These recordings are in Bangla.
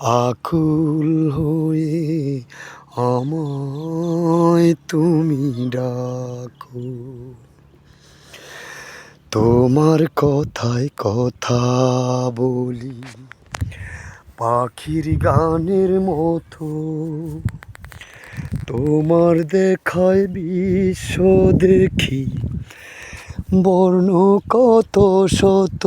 আকুল হয়ে আমায় তুমি ডাকো। তোমার কথায় কথা বলি, পাখির গানের মতো। তোমার দেখায় বিশ্ব দেখি, বর্ণ কত শত।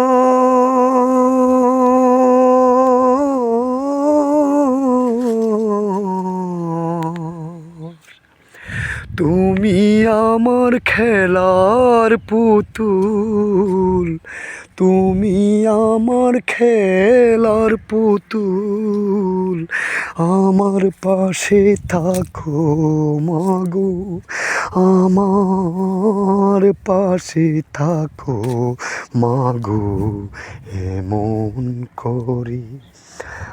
তুমি আমার খেলার পুতুল। তুমি আমার খেলার পুতুল। আমার পাশে থাকো মাগো। আমার পাশে থাকো মাগো। এমন করে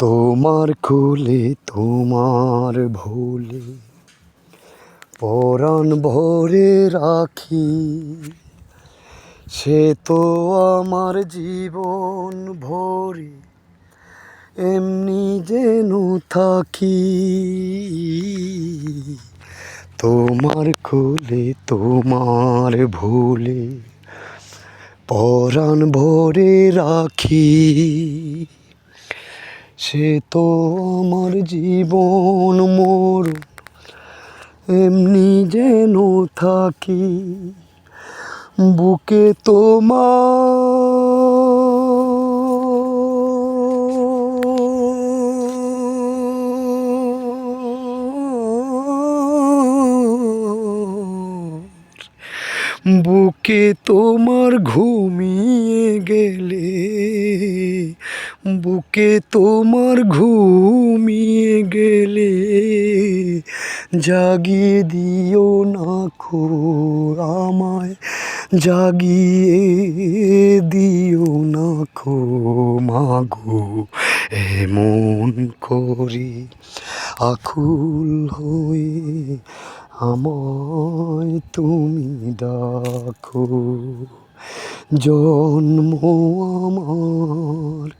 তোমার খুলে, তোমার ভুলে পরাণ ভরে রাখি। সে তো আমার জীবন ভরে এমনি যেন থাকি। তোমার খুলে, তোমার ভুলে পরাণ ভরে রাখি। সে তো আমার জীবন মোর। এমনি যেন থাকি বুকে তোমার বুকে তোমার ঘুমিয়ে গেলে বুকে তোমার ঘুমিয়ে গেলে জাগিয়ে দিও না খো আমায়, জাগিয়ে দিও না খো মাগো এমন করি আকুল হয়ে আমায় তুমি ডাকো, জন্ম আমার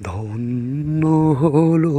ধন্য হলো